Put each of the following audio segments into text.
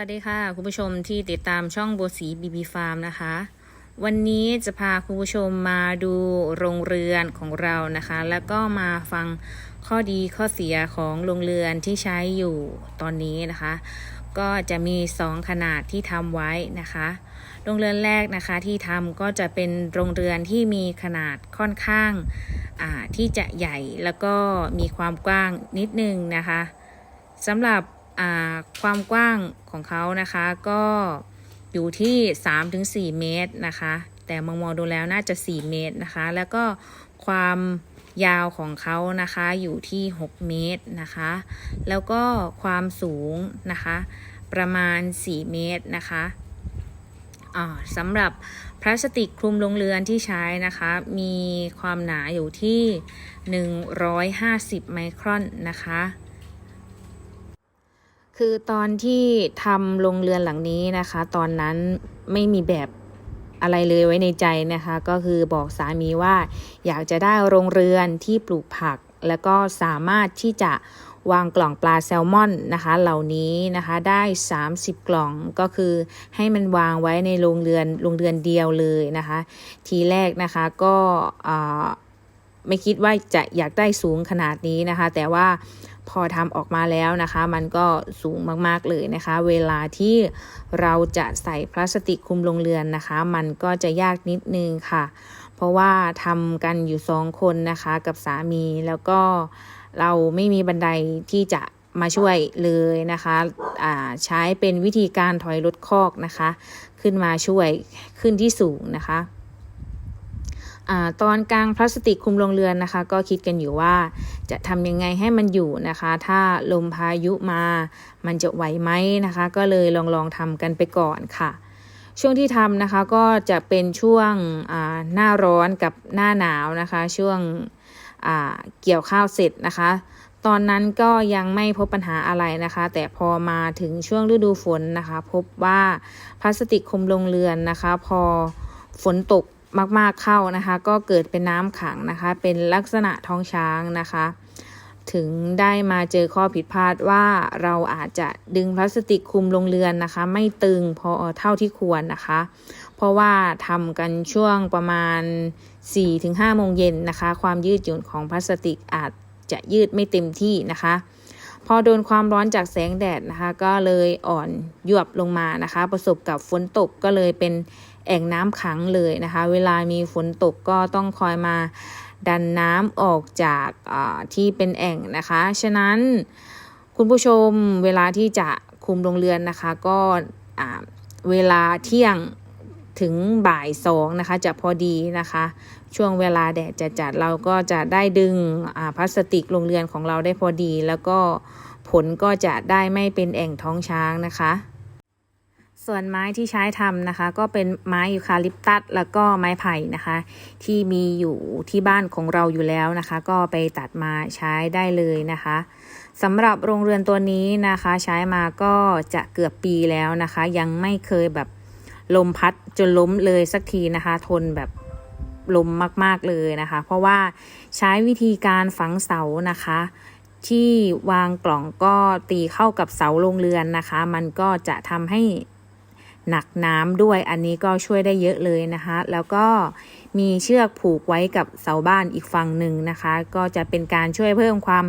วัสดีค่ะ คุณผู้ชมที่ติดตามช่องโบวสีบีบีฟาร์มนะคะ วันนี้จะพาคุณผู้ชมมาดูโรงเรือนของเรานะคะ แล้วก็มาฟังข้อดีข้อเสียของโรงเรือนที่ใช้อยู่ตอนนี้นะคะ ก็จะมี 2 ขนาดที่ทำไว้นะคะโรงเรือนแรกนะคะที่ทำก็จะเป็นโรงเรือนที่มีขนาดค่อนข้างอ่าที่จะใหญ่แล้วก็มีความกว้างนิดนึงนะคะสำหรับ ความกว้างของเขานะคะก็อยู่ที่ 3-4 เมตรนะคะ แต่มองมองดูแล้วน่าจะ 4 เมตรนะคะ แล้วก็ความยาวของเขานะคะอยู่ที่ 6 เมตรนะคะ แล้วก็ความสูงนะคะ ประมาณ 4 เมตรนะคะสำหรับพลาสติกคลุมโรงเรือนที่ใช้นะคะ มีความหนาอยู่ที่ 150 ไมครอนนะคะ คือตอนที่ทำโรงเรือนหลังนี้นะคะ ตอนนั้นไม่มีแบบอะไรเลยไว้ในใจนะคะ ก็คือบอกสามีว่า อยากจะได้โรงเรือนที่ปลูกผัก แล้วก็สามารถที่จะวางกล่องปลาแซลมอนนะคะ เหล่านี้นะคะได้ 30 กล่องก็คือให้มันวางไว้ในโรงเรือนโรงเรือนเดียวเลยนะคะ ทีแรกนะคะก็อ่า ไม่คิดว่าจะอยากได้สูงขนาดนี้นะคะ แต่ว่าพอทำออกมาแล้วนะคะ มันก็สูงมากๆเลยนะคะ เวลาที่เราจะใส่พลาสติกคุมโรงเรือนนะคะ มันก็จะยากนิดนึงค่ะ เพราะว่าทำกันอยู่สองคนนะคะกับสามีแล้วก็เราไม่มีบันไดที่จะมาช่วยเลยนะคะอ่าใช้เป็นวิธีการถอยรถคอกนะคะ ขึ้นมาช่วยขึ้นที่สูงนะคะ ตอนกลางพลาสติกคลุมโรงเรือนนะคะ ก็คิดกันอยู่ว่าจะทำยังไงให้มันอยู่นะคะ ถ้าลมพายุมามันจะไหวไหมนะคะ ก็เลยลองลองทำกันไปก่อนค่ะ ช่วงที่ทำนะคะก็จะเป็นช่วงหน้าร้อนกับหน้าหนาวนะคะ ช่วงเกี่ยวข้าวเสร็จนะคะ ตอนนั้นก็ยังไม่พบปัญหาอะไรนะคะ แต่พอมาถึงช่วงฤดูฝนนะคะ พบว่าพลาสติกคลุมโรงเรือนนะคะ พอฝนตก มากๆเข้านะคะ ก็เกิดเป็นน้ำขังนะคะ เป็นลักษณะท้องช้างนะคะ ถึงได้มาเจอข้อผิดพลาดว่าเราอาจจะดึงพลาสติกคุมโรงเรือนนะคะ ไม่ตึงพอเท่าที่ควรนะคะ เพราะว่าทำกันช่วงประมาณ 4-5โมงเย็นนะคะ ความยืดหยุ่นของพลาสติกอาจจะยืดไม่เต็มที่นะคะพอโดนความร้อนจากแสงแดดนะคะ ก็เลยอ่อนยวบลงมานะคะ ประสบกับฝนตกก็เลยเป็น แอ่งน้ำขังเลยนะคะ เวลามีฝนตกก็ต้องคอยมาดันน้ำออกจากที่เป็นแอ่งนะคะ ฉะนั้นคุณผู้ชมเวลาที่จะคุมโรงเรือนนะคะ ก็เวลาเที่ยงถึงบ่ายสองนะคะ จะพอดีนะคะ ช่วงเวลาแดดจะจัดเราก็จะได้ดึงพลาสติกโรงเรือนของเราได้พอดี แล้วก็ผลก็จะได้ไม่เป็นแอ่งท้องช้างนะคะ ส่วนไม้ที่ใช้ทำนะคะ ก็เป็นไม้ยูคาลิปตัสแล้วก็ไม้ไผ่นะคะ ที่มีอยู่ที่บ้านของเราอยู่แล้วนะคะ ก็ไปตัดมาใช้ได้เลยนะคะสำหรับโรงเรือนตัวนี้นะคะ ใช้มาก็จะเกือบปีแล้วนะคะ ยังไม่เคยแบบลมพัดจนล้มเลยสักทีนะคะ ทนแบบลมมากๆเลยนะคะ เพราะว่าใช้วิธีการฝังเสานะคะที่วางกล่องก็ตีเข้ากับเสาโรงเรือนนะคะ มันก็จะทำให้ หนักน้ำด้วยอันนี้ก็ช่วยได้เยอะเลยนะคะ แล้วก็มีเชือกผูกไว้กับเสาบ้านอีกฝั่งหนึ่งนะคะ ก็จะเป็นการช่วยเพิ่มความ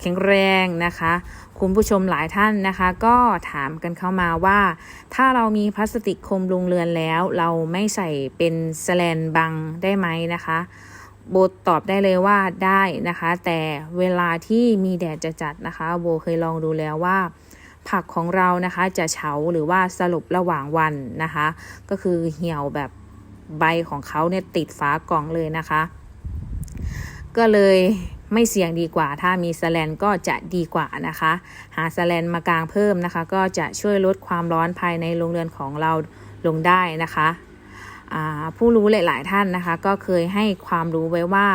แข็งแรงนะคะ คุณผู้ชมหลายท่านนะคะ ก็ถามกันเข้ามาว่า ถ้าเรามีพลาสติกคลุมโรงเรือนแล้ว เราไม่ใส่เป็นสแลนบังได้ไหมนะคะโบตอบได้เลยว่าได้นะคะ แต่เวลาที่มีแดดจะจัดนะคะ โบเคยลองดูแล้วว่า ผักของเรานะคะจะเฉาหรือว่าสรุประหว่างวันนะคะ ก็คือเหี่ยวแบบใบของเขาเนี่ยติดฝากล่องเลยนะคะ ก็เลยไม่เสี่ยงดีกว่า ถ้ามีสแลนก็จะดีกว่านะคะ หาสแลนมากางเพิ่มนะคะ ก็จะช่วยลดความร้อนภายในโรงเรือนของเราลงได้นะคะ ผู้รู้หลาย ๆ ท่านนะคะ ก็เคยให้ความรู้ไว้ว่า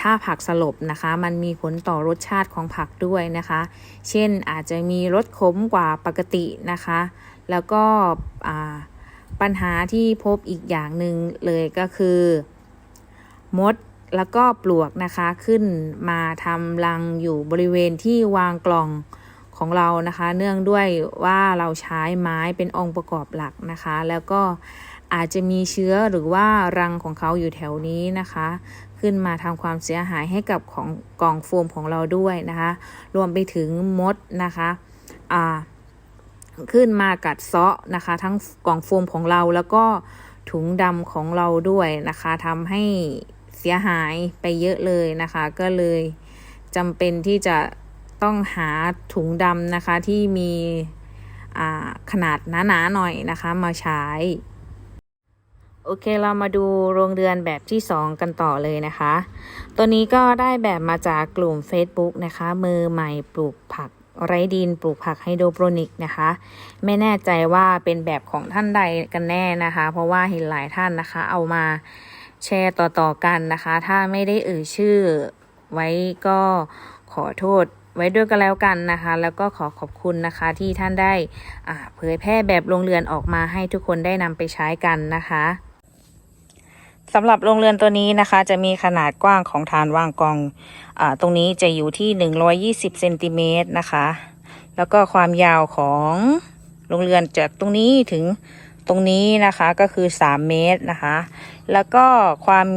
ถ้าผักสลบนะคะ มันมีผลต่อรสชาติของผักด้วยนะคะ เช่นอาจจะมีรสขมกว่าปกตินะคะ แล้วก็ปัญหาที่พบอีกอย่างหนึ่งเลยก็คือ มดแล้วก็ปลวกนะคะขึ้นมาทำรังอยู่บริเวณที่วางกล่องของเรานะคะ เนื่องด้วยว่าเราใช้ไม้เป็นองค์ประกอบหลักนะคะ แล้วก็ อาจจะมีเชื้อหรือว่ารังของเขาอยู่แถวนี้นะคะ ขึ้นมาทำความเสียหายให้กับของกล่องโฟมของเราด้วยนะคะ รวมไปถึงมดนะคะอ่าขึ้นมากัดเซาะนะคะ ทั้งกล่องโฟมของเราแล้วก็ถุงดำของเราด้วยนะคะทำให้เสียหายไปเยอะเลยนะคะ ก็เลยจำเป็นที่จะต้องหาถุงดำนะคะที่มีขนาดหนาๆหน่อยนะคะ มาใช้ โอเคเรามาดูโรงเรือนแบบที่ 2 กันต่อเลยนะคะ ตัวนี้ก็ได้แบบมาจากกลุ่ม Facebook นะคะ มือใหม่ปลูกผักไร้ดินปลูกผักไฮโดรโปรนิกนะคะ ไม่แน่ใจว่าเป็นแบบของท่านใดกันแน่นะคะ เพราะว่าเห็นหลายท่านนะคะ เอามาแชร์ต่อๆกันนะคะ ถ้าไม่ได้เอ่ยชื่อไว้ก็ขอโทษไว้ด้วยกันแล้วกันนะคะ แล้วก็ขอขอบคุณนะคะที่ท่านได้เผยแพร่แบบโรงเรือนออกมาให้ทุกคนได้นำไปใช้กันนะคะ สำหรับโรงเรือนตัวนี้นะคะ จะมีขนาดกว้างของฐานวางกองอตรงนี้จะอยู่ที่ 120เซนติเมตรนะคะ แล้วก็ความยาวของโรงเรือนจากตรงนี้ถึงตรงนี้นะคะก็คือ 3 เมตรนะคะ แล้วก็ความ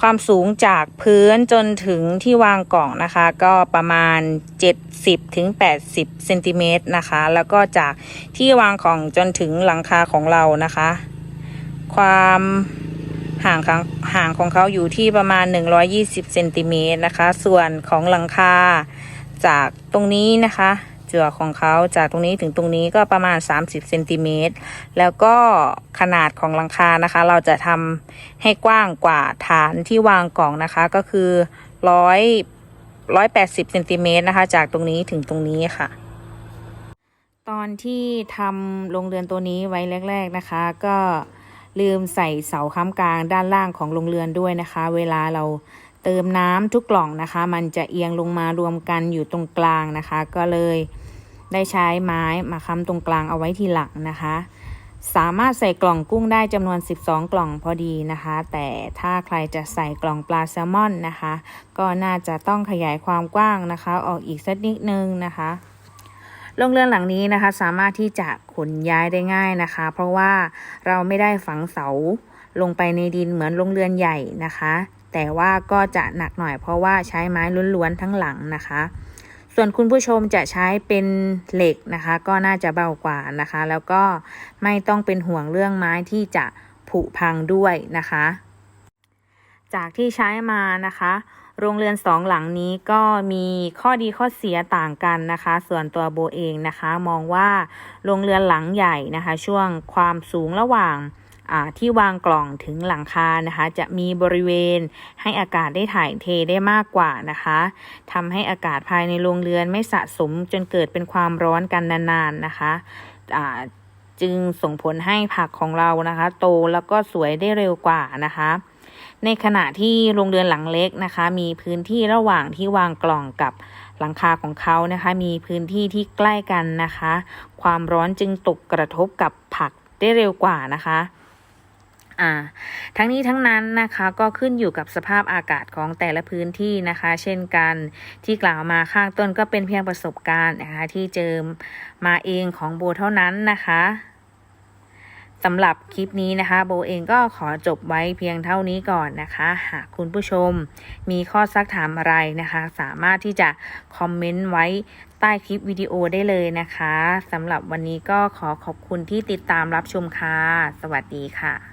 ความสูงจากพื้นจนถึงที่วางกล่องนะคะ ก็ประมาณ 70ถึง80เซนติเมตรนะคะ แล้วก็จากที่วางของจนถึงหลังคาของเรานะคะ ความ ห่างของห่างของเขาอยู่ที่ประมาณ 120เซนติเมตรนะคะ ส่วนของหลังคาจากตรงนี้นะคะเจือของเขาจากตรงนี้ถึงตรงนี้ก็ประมาณ 30เซนติเมตรแล้วก็ขนาดของหลังคานะคะ เราจะทำให้กว้างกว่าฐานที่วางกล่องนะคะก็คือร้อยร้อยแปดสิบเซนติเมตรนะคะ จากตรงนี้ถึงตรงนี้ค่ะ ตอนที่ทำโรงเรือนตัวนี้ไว้แรก ๆนะคะ ก็ ลืมใส่เสาค้ำกลางด้านล่างของโรงเรือนด้วยนะคะ เวลาเราเติมน้ำทุกกล่องนะคะ มันจะเอียงลงมารวมกันอยู่ตรงกลางนะคะ ก็เลยได้ใช้ไม้มาค้ำตรงกลางเอาไว้ทีหลังนะคะ สามารถใส่กล่องกุ้งได้จำนวน 12 กล่องพอดีนะคะ แต่ถ้าใครจะใส่กล่องปลาแซลมอนนะคะ ก็น่าจะต้องขยายความกว้างนะคะ ออกอีกสักนิดนึงนะคะ โรงเรือนหลังนี้นะคะ สามารถที่จะขนย้ายได้ง่ายนะคะ เพราะว่าเราไม่ได้ฝังเสาลงไปในดินเหมือนโรงเรือนใหญ่นะคะ แต่ว่าก็จะหนักหน่อยเพราะว่าใช้ไม้ล้วนๆทั้งหลังนะคะ ส่วนคุณผู้ชมจะใช้เป็นเหล็กนะคะ ก็น่าจะเบากว่านะคะ แล้วก็ไม่ต้องเป็นห่วงเรื่องไม้ที่จะผุพังด้วยนะคะ จากที่ใช้มานะคะ โรงเรือนสองหลังนี้ก็มีข้อดีข้อเสียต่างกันนะคะ ส่วนตัวโบเองนะคะ มองว่าโรงเรือนหลังใหญ่นะคะ ช่วงความสูงระหว่างที่วางกล่องถึงหลังคานะคะ จะมีบริเวณให้อากาศได้ถ่ายเทได้มากกว่านะคะทำให้อากาศภายในโรงเรือนไม่สะสมจนเกิดเป็นความร้อนกันนานๆนะคะจึงส่งผลให้ผักของเรานะคะ โตแล้วก็สวยได้เร็วกว่านะคะ ในขณะที่โรงเรือนหลังเล็กนะคะ มีพื้นที่ระหว่างที่วางกล่องกับหลังคาของเขานะคะ มีพื้นที่ที่ใกล้กันนะคะ ความร้อนจึงตกกระทบกับผักได้เร็วกว่านะคะ่าทั้งนี้ทั้งนั้นนะคะก็ขึ้นอยู่กับสภาพอากาศของแต่ละพื้นที่นะคะ เช่นกันที่กล่าวมาข้างต้นก็เป็นเพียงประสบการณ์นะคะที่เจอมาเองของโบเท่านั้นนะคะ สำหรับคลิปนี้นะคะ โบเองก็ขอจบไว้เพียงเท่านี้ก่อนนะคะ หากคุณผู้ชมมีข้อซักถามอะไรนะคะ สามารถที่จะคอมเมนต์ไว้ใต้คลิปวิดีโอได้เลยนะคะสำหรับวันนี้ก็ขอขอบคุณที่ติดตามรับชมค่ะ สวัสดีค่ะ